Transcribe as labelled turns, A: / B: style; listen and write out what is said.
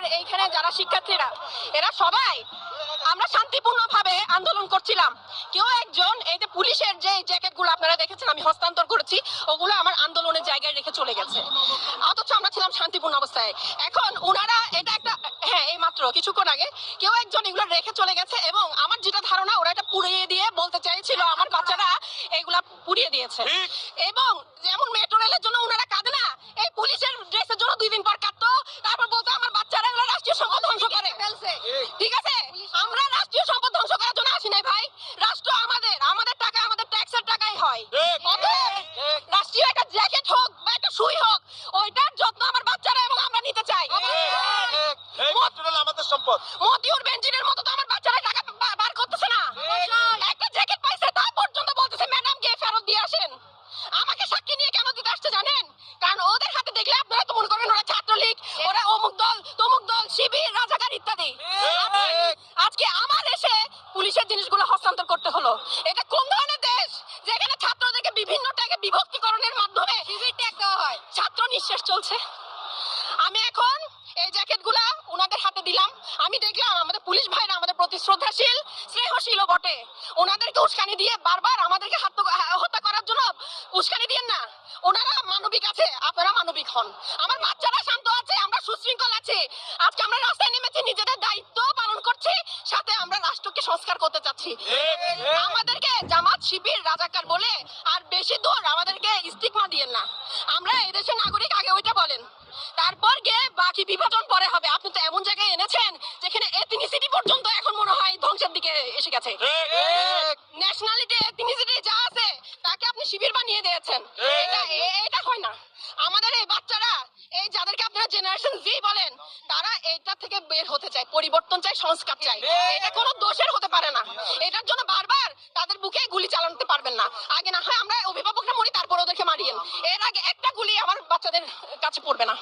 A: আমার এইখানে যারা শিক্ষার্থীরা এরা সবাই আমরা শান্তিপূর্ণ ভাবে আন্দোলন করছিলাম। কেউ একজন এই যে পুলিশের যে জ্যাকেটগুলো আপনারা দেখেছেন আমি হস্তান্তর করেছি ওগুলো আমার আন্দোলনের জায়গায় রেখে চলে গেছে। অথচ আমরা ছিলাম শান্তিপূর্ণ অবস্থায়। এখন ওনারা এটা একটা হ্যাঁ এই মাত্র কিছুক্ষণ আগে কেউ একজন এগুলো রেখে চলে গেছে এবং আমার যেটা ধারণা ওরা এটা পুড়িয়ে দিয়ে বলতে চাইছিল আমার বাচ্চারা এগুলা পুড়িয়ে দিয়েছে। এবং যেমন মেট্রো রেলের জন্য ওনারা কাঁদে না এই পুলিশের ড্রেসের জন্য দুই দিন পর কাঁদতো তারপর বলতো আমার বাচ্চারা এগুলো রাষ্ট্রীয় সম্পদ ধ্বংস করে ফেলছে ঠিক আছে আমরা রাষ্ট্রীয় সম্পদ ধ্বংস করার জন্য আসি নাই ভাই রাষ্ট্র আমাদের আমাদের টাকা আমাদের ট্যাক্সের টাকাই হয়। অতএব রাষ্ট্রীয় একটা জ্যাকেট হোক বা একটা সুই হোক ওইটার যত্ন আমার বাচ্চারা এবং আমরা নিতে চাই।
B: আমাদের সম্পদ।
A: মতিউর বেঞ্জিনের মতো তো আমার বাচ্চারা টাকা বার করতেছে না। একটা জ্যাকেট পাইছে তা পর্যন্ত বলতেছে ম্যাডাম গিয়ে ফেরত দিয়ে আসেন। আমাকে সাক্ষী নিয়ে কেন দিতে আসছে জানেন? কারণ ওদের হাতে দেখলে আপনারা তো মনে করবেন ওরা ছাত্রলীগ ওরা অমুক দল তমুক দল শিবির রাজাকার ইত্যাদি আজকে- আজকে আমার এসে পুলিশের জিনিসগুলো হস্তান্তর করতে হলো এটা কোন ধরনের দেশ যেখানে ছাত্রদেরকে বিভিন্ন ট্যাগে বিভক্তিকরণের মাধ্যমে শিবির ট্যাগ দেওয়া হয়। ছাত্র নিঃশ্বাস চলছে। আমি এখন এই জ্যাকেটগুলা ওনাদের হাতে দিলাম। আমি দেখলাম আমাদের পুলিশ ভাইরা আমাদের প্রতি শ্রদ্ধাশীল স্নেহশীল বটে। ওনাদেরকে উস্কানি দিয়ে বারবার আমাদেরকে হাত- হত্যা করার জন্য উস্কানি দিয়েন না। ওনারা মানবিক আছে আপনারা মানবিক হন। আমার বাচ্চারা শান্ত আছে আমরা সুশৃঙ্খল আছি। আজকে আমরা রাস্তায় নেমেছি নিজেদের দায়িত্ব পালন করছি সাথে আমরা রাষ্ট্রকে সংস্কার করতে চাচ্ছি। আমাদেরকে জামাত শিবির রাজাকার বলে বেশি দূর আমাদেরকে স্টিগমা দিয়েন না। আমরা এদেশের নাগরিক আগে ওইটা বলেন। তারপর গিয়ে বাকি বিভাজন পরে হবে। আপনি তো এমন জায়গায় এনেছেন যেখানে এথনিসিটি পর্যন্ত এখন মনে হয় ধ্বংসের দিকে এসে গেছে। ন্যাশনালিটি এথনিসিটি যা আছে তাকে আপনি শিবির বানিয়ে দিয়েছেন। এটা এটা হয় না। আমাদের এই বাচ্চারা এই যাদেরকে আপনারা জেনারেশন জি তারা এটা থেকে বের হতে চাই পরিবর্তন চাই সংস্কার চাই। এটা কোনো দোষের হতে পারে না। এটার জন্য বারবার তাদের বুকে গুলি চালাতে পারবেন না। আগে না হয় আমরা অভিভাবকরা মরি তারপর ওদেরকে মারিয়েন এর আগে একটা গুলি আমার বাচ্চাদের কাছে পড়বে না।